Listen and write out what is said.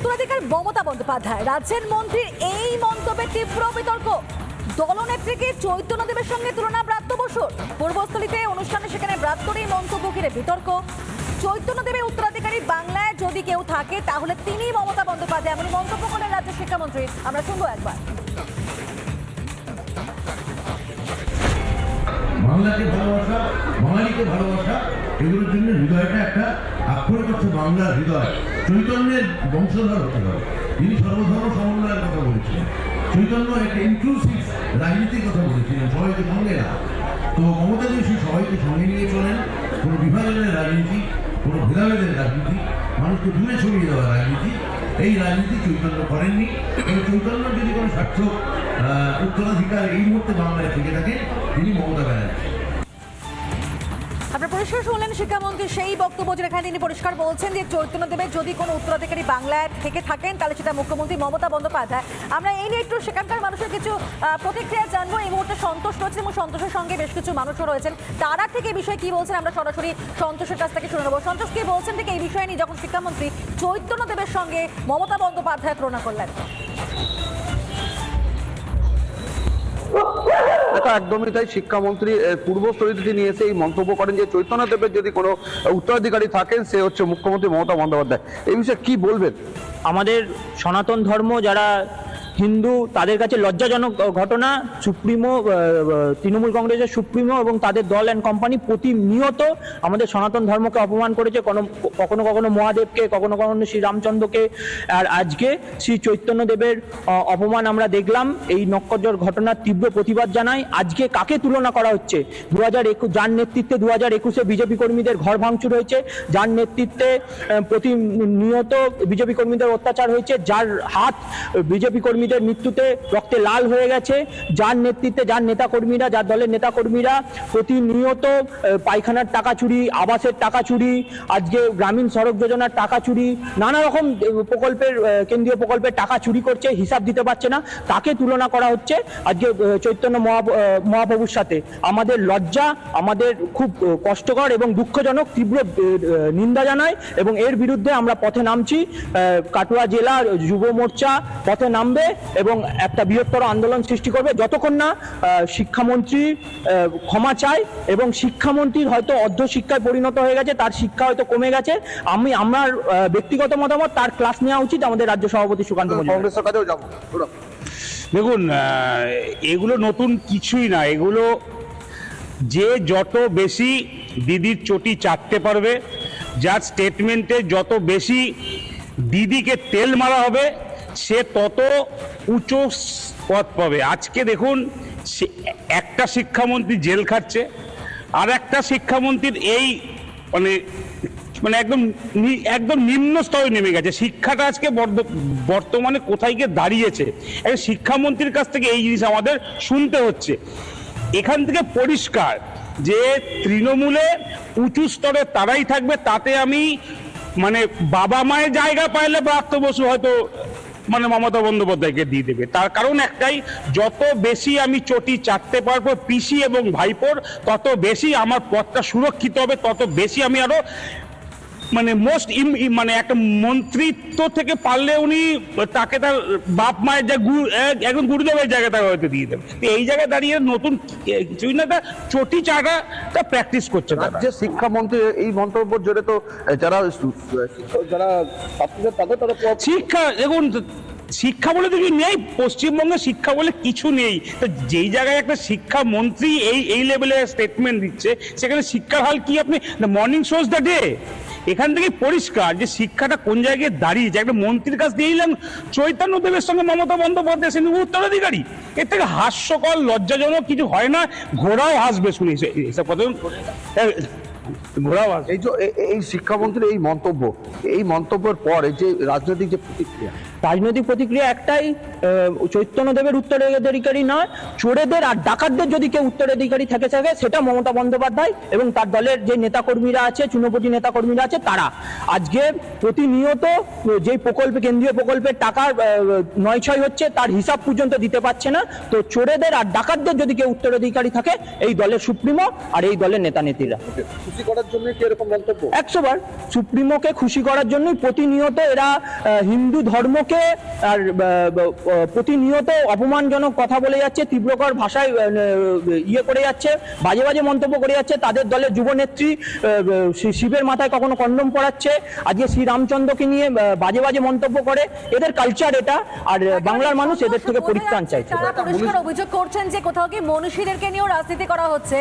উত্তরাধিকার মমতা বন্দ্যোপাধ্যায়, রাজ্যের মন্ত্রীর এই মন্তব্যে তীব্র বিতর্ক। দলনেত্রীকে চৈতন্য দেবের সঙ্গে তুলনা ব্রাত্য বসুর। পূর্বস্থলীতে অনুষ্ঠানে সেখানে ব্রাত্যর এই মন্তব্য ঘিরে বিতর্ক। চৈতন্য দেবের উত্তরাধিকারী বাংলায় যদি কেউ থাকে, তাহলে তিনি মমতা বন্দ্যোপাধ্যায়। এমন মন্তব্য করলেন রাজ্যের শিক্ষামন্ত্রী। আমরা শুনব একবার। বাংলাকে ভালোবাসা, বাঙালিকে ভালোবাসা, এগুলোর জন্য হৃদয়টা একটা আক্ষরিক হচ্ছে বাংলার হৃদয়। চৈতন্যের বংশধর হতে হবে। তিনি সর্বধর্ম সমন্বয়ের কথা বলেছিলেন। চৈতন্য একটা ইনক্লুসিভ রাজনীতির কথা বলেছিলেন, সবাইকে সঙ্গে না। তো মমতা দেশী সবাইকে সঙ্গে নিয়ে চলেন। কোনো বিভাজনের রাজনীতি, কোনো ভেদাভেদের রাজনীতি, মানুষকে দূরে ছড়িয়ে দেওয়া রাজনীতি। এই রাজনীতি চৈতন্য করেননি। এবং চৈতন্য যদি কোনো সার্থক উত্তরাধিকার এই মুহূর্তে বাংলায় থেকে থাকে, তিনি মমতা ব্যানার্জি। আপনার পরিষ্কার শুনলেন শিক্ষামন্ত্রী সেই বক্তব্য যেখানে তিনি পরিষ্কার বলছেন যে চৈতন্য দেবের যদি কোনো উত্তরাধিকারী বাংলায় থেকে থাকেন, তাহলে সেটা মুখ্যমন্ত্রী মমতা বন্দ্যোপাধ্যায়। আমরা এই নিয়ে একটু সেখানকার মানুষের কিছু প্রতিক্রিয়া জানব। এই মুহূর্তে সন্তোষ রয়েছে এবং সন্তোষের সঙ্গে বেশ কিছু মানুষও রয়েছেন। তারা ঠিক এই বিষয়ে কি বলছেন? আমরা সরাসরি সন্তোষের কাছ থেকে শুনে নেব। সন্তোষ কি বলছেন ঠিক এই বিষয়ে নিয়ে যখন শিক্ষামন্ত্রী চৈতন্য দেবের সঙ্গে মমতা বন্দ্যোপাধ্যায় তুলনা করলেন। দেখো একদমই তাই। শিক্ষামন্ত্রী পূর্বস্থলীতে নিয়ে এসে এই মন্তব্য করেন যে চৈতন্য দেবের যদি কোনো উত্তরাধিকারী থাকেন, সে হচ্ছে মুখ্যমন্ত্রী মমতা বন্দ্যোপাধ্যায়। এই বিষয়ে কি বলবেন? আমাদের সনাতন ধর্ম যারা হিন্দু, তাদের কাছে লজ্জাজনক ঘটনা, সুপ্রিমো তৃণমূল কংগ্রেসের সুপ্রিমো এবং তাদের দল অ্যান্ড কোম্পানি প্রতিনিয়ত আমাদের সনাতন ধর্মকে অপমান করেছে। কোনো, কখনো কখনো মহাদেবকে, কখনো কখনো শ্রী রামচন্দ্রকে। আর আজকে শ্রী চৈতন্য দেবের অপমান আমরা দেখলাম। এই নক্করজর ঘটনার তীব্র প্রতিবাদ জানাই আজকে কাকে তুলনা করা হচ্ছে? দু হাজার একুশ, যার নেতৃত্বে দু হাজার একুশে বিজেপি কর্মীদের ঘর ভাঙচুর হয়েছে, যার নেতৃত্বে প্রতিনিয়ত বিজেপি কর্মীদের অত্যাচার হয়েছে, যার হাত বিজেপি কর্মীদের মৃত্যুতে রক্তে লাল হয়ে গেছে। যার নেতৃত্বে যার নেতাকর্মীরা, যার দলের নেতাকর্মীরা প্রতিনিয়ত পায়খানার টাকা চুরি, আবাসের টাকা চুরি, আজকে গ্রামীণ সড়ক যোজনার টাকা চুরি, নানা রকম প্রকল্পের কেন্দ্রীয় প্রকল্পের টাকা চুরি করছে, হিসাব দিতে পারছে না। তাকে তুলনা করা হচ্ছে আজকে চৈতন্য মহাপ্রভুর সাথে। আমাদের লজ্জা, আমাদের খুব কষ্টকর এবং দুঃখজনক, তীব্র নিন্দা জানায় এবং এর বিরুদ্ধে আমরা পথে নামছি। কাটুয়া জেলার যুব মোর্চা পথে নামবে। এবং একটা বৃহত্তর আন্দোলন সৃষ্টি করবে যতক্ষণ না শিক্ষামন্ত্রী ক্ষমা চায় এবং শিক্ষামন্ত্রীর হয়তো অর্ধ শিক্ষায় পরিণত হয়ে গেছে তার শিক্ষা হয়তো কমে গেছে। আমি আমার ব্যক্তিগত মতামত তার ক্লাস নেওয়া উচিত। আমাদের রাজ্য সভাপতি সুকান্ত মজুমদার। কংগ্রেসের কাছেও যাব। দেখুন এগুলো নতুন কিছুই না। এগুলো যে যত বেশি দিদির চটি চাটতে পারবে যার স্টেটমেন্টে যত বেশি দিদিকে তেল মারা হবে সে তত উঁচু পথ পাবে। আজকে দেখুন একটা শিক্ষামন্ত্রী জেল খাচ্ছে আর একটা শিক্ষামন্ত্রীর এই মানে মানে একদম একদম নিম্ন স্তরে নেমে গেছে। শিক্ষাটা আজকে বর্তমানে কোথায় গিয়ে দাঁড়িয়েছে শিক্ষামন্ত্রীর কাছ থেকে এই জিনিস আমাদের শুনতে হচ্ছে। এখান থেকে পরিষ্কার যে তৃণমূলে উঁচু স্তরে তারাই থাকবে, তাতে আমি মানে বাবা মায়ের জায়গা পাইলে ব্রাত্য বসু হয়তো মানে মমতা বন্দ্যোপাধ্যায়কে দিয়ে দেবে। তার কারণ একটাই, যত বেশি আমি চটি চাটতে পারব পিসি এবং ভাইপোর, তত বেশি আমার পথটা সুরক্ষিত হবে, তত বেশি আমি আরও মানে মোস্ট মানে একটা মন্ত্রিত্ব থেকে পারলে উনি তাকে তার বাপ মায়ের যা গুরু একদম গুরুদেবের জায়গা তাকে হয়তো দিয়ে দেবে। তো এই জায়গায় দাঁড়িয়ে নতুন কিছুই না তা চটি চাটা প্র্যাকটিস করছে যে রাজ্যের শিক্ষামন্ত্রী এই মন্তব্য জোরে তো যারা যারা ছাত্রদের তাদের তারা শিক্ষা দেখুন শিক্ষা বলে তো কিছু নেই, পশ্চিমবঙ্গে শিক্ষা বলে কিছু নেই। তো যেই জায়গায় একটা শিক্ষা মন্ত্রী এই এই লেভেলে স্টেটমেন্ট দিচ্ছে, সেখানে শিক্ষার হাল কি আপনি মর্নিং শোজ দ্য ডে এখান থেকে পরিষ্কার যে শিক্ষাটা কোন জায়গায় দাঁড়িয়েছে একটা মন্ত্রীর কাছ দিয়ে এলাম, চৈতন্য দেবের সঙ্গে মমতা বন্দ্যোপাধ্যায় সে উত্তরাধিকারী এর থেকে হাস্যকর, লজ্জাজনক কিছু হয় না ঘোড়াও হাসবে শুনি। এসব কথা হাসবে এই যে এই শিক্ষামন্ত্রীর এই মন্তব্য এই মন্তব্যের পর এই যে রাজনৈতিক যে প্রতিক্রিয়া। রাজনৈতিক প্রতিক্রিয়া একটাই চৈতন্যদেবের উত্তরাধিকারী নয় চোরেদের আর ডাকাতদের যদি কেউ উত্তরাধিকারী থেকে থাকে সেটা মমতা বন্দ্যোপাধ্যায় এবং তার দলের যে নেতাকর্মীরা আছে নেতাকর্মীরা আছে তারা। আজকে প্রতিনিয়ত যে প্রকল্পে কেন্দ্রীয় প্রকল্পের টাকা নয় ছয় হচ্ছে তার হিসাব পর্যন্ত দিতে পারছে না। তো চোরেদের আর ডাকাতদের যদি কেউ উত্তরাধিকারী থাকে এই দলের সুপ্রিমো আর এই দলের নেতা নেত্রীরা খুশি করার জন্য কি এরকম মন্তব্য? একশো বার সুপ্রিমোকে খুশি করার জন্যই প্রতিনিয়ত এরা হিন্দু ধর্মকে আর প্রতিনিয়ত অপমানজনক কথা বলে যাচ্ছে তীব্রকর ভাষায় ইয়ে করে যাচ্ছে বাজে বাজে মন্তব্য করে যাচ্ছে তাদের দলের যুবনেত্রী আহ, শিবের মাথায় কখনো কন্ডম পড়াচ্ছে আজকে শ্রীরামচন্দ্রকে নিয়ে বাজে বাজে মন্তব্য করে এদের কালচার এটা আর বাংলার মানুষ এদের থেকে পরিত্রাণ চাইছে। তারা অভিযোগ করছেন যে কোথাও কি মনীষীদেরকে নিয়েও রাজনীতি করা হচ্ছে।